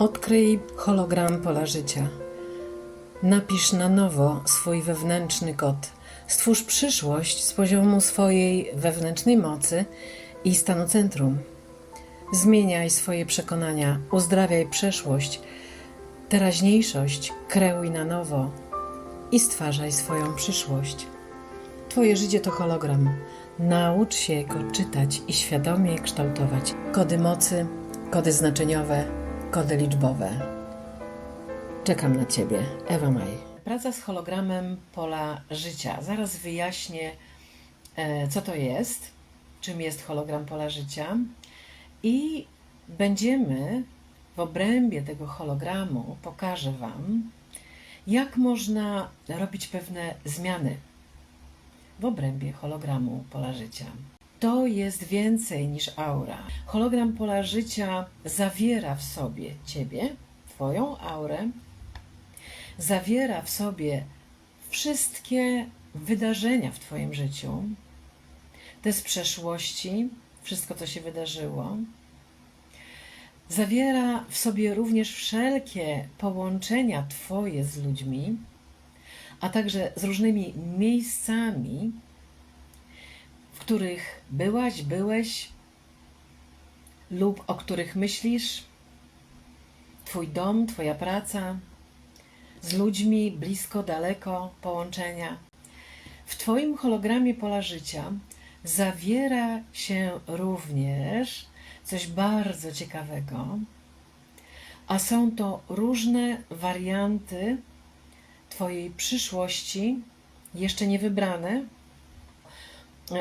Odkryj hologram pola życia. Napisz na nowo swój wewnętrzny kod. Stwórz przyszłość z poziomu swojej wewnętrznej mocy i stanu centrum. Zmieniaj swoje przekonania, uzdrawiaj przeszłość, teraźniejszość kreuj na nowo i stwarzaj swoją przyszłość. Twoje życie to hologram. Naucz się go czytać i świadomie kształtować. Kody mocy, kody znaczeniowe, kody liczbowe. Czekam na Ciebie, Ewa Maj. Praca z hologramem pola życia. Zaraz wyjaśnię, e, co to jest, czym jest hologram pola życia i będziemy w obrębie tego hologramu, pokażę Wam, jak można robić pewne zmiany w obrębie hologramu pola życia. To jest więcej niż aura. Hologram pola życia zawiera w sobie Ciebie, Twoją aurę, zawiera w sobie wszystkie wydarzenia w Twoim życiu, te z przeszłości, wszystko, co się wydarzyło. Zawiera w sobie również wszelkie połączenia Twoje z ludźmi, a także z różnymi miejscami, których byłaś, byłeś lub o których myślisz, Twój dom, Twoja praca, z ludźmi blisko, daleko, połączenia. W Twoim hologramie pola życia zawiera się również coś bardzo ciekawego, a są to różne warianty Twojej przyszłości, jeszcze nie wybrane.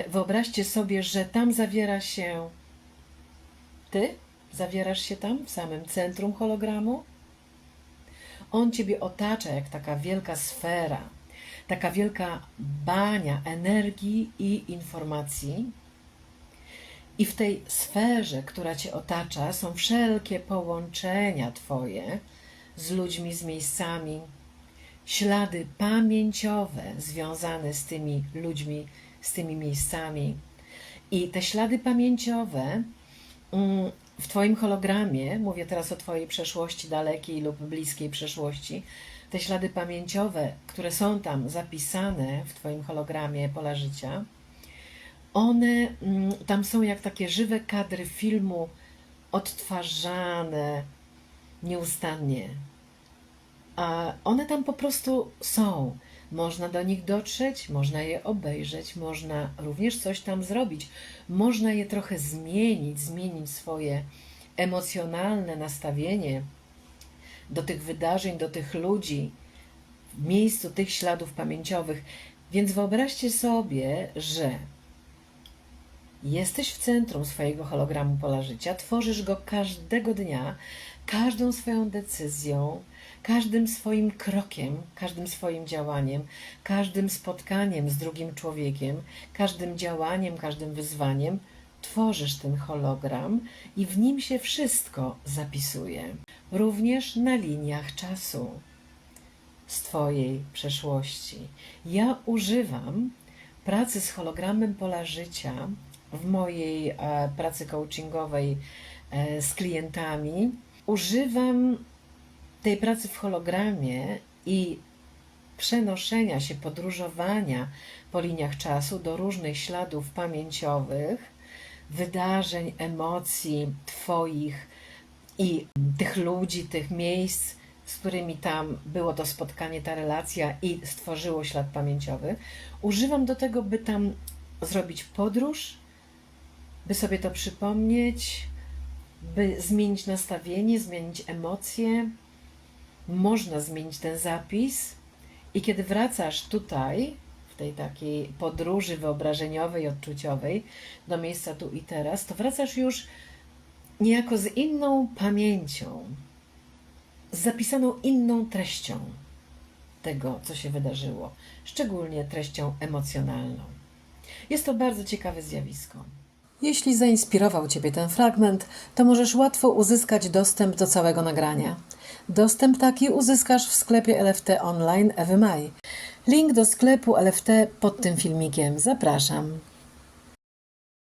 Wyobraźcie sobie, że tam zawiera się Ty, zawierasz się tam w samym centrum hologramu. On Ciebie otacza jak taka wielka sfera, taka wielka bania energii i informacji. I w tej sferze, która Cię otacza, są wszelkie połączenia Twoje z ludźmi, z miejscami, ślady pamięciowe związane z tymi ludźmi, z tymi miejscami. I te ślady pamięciowe mm, w Twoim hologramie, mówię teraz o Twojej przeszłości dalekiej lub bliskiej przeszłości, te ślady pamięciowe, które są tam zapisane w Twoim hologramie pola życia, one mm, tam są jak takie żywe kadry filmu, odtwarzane nieustannie. A one tam po prostu są. Można do nich dotrzeć, można je obejrzeć, można również coś tam zrobić. Można je trochę zmienić, zmienić swoje emocjonalne nastawienie do tych wydarzeń, do tych ludzi, w miejscu tych śladów pamięciowych. Więc wyobraźcie sobie, że jesteś w centrum swojego hologramu pola życia, tworzysz go każdego dnia, każdą swoją decyzją, każdym swoim krokiem, każdym swoim działaniem, każdym spotkaniem z drugim człowiekiem, każdym działaniem, każdym wyzwaniem tworzysz ten hologram i w nim się wszystko zapisuje, również na liniach czasu z Twojej przeszłości. Ja używam pracy z hologramem pola życia w mojej e, pracy coachingowej e, z klientami. Używam tej pracy w hologramie i przenoszenia się, podróżowania po liniach czasu do różnych śladów pamięciowych, wydarzeń, emocji Twoich i tych ludzi, tych miejsc, z którymi tam było to spotkanie, ta relacja i stworzyło ślad pamięciowy. Używam do tego, by tam zrobić podróż, by sobie to przypomnieć, by zmienić nastawienie, zmienić emocje. Można zmienić ten zapis, i kiedy wracasz tutaj, w tej takiej podróży wyobrażeniowej, odczuciowej, do miejsca tu i teraz, to wracasz już niejako z inną pamięcią, z zapisaną inną treścią tego, co się wydarzyło, szczególnie treścią emocjonalną. Jest to bardzo ciekawe zjawisko. Jeśli zainspirował Ciebie ten fragment, to możesz łatwo uzyskać dostęp do całego nagrania. Dostęp taki uzyskasz w sklepie LFT online Ewy Maj. Link do sklepu LFT pod tym filmikiem. Zapraszam.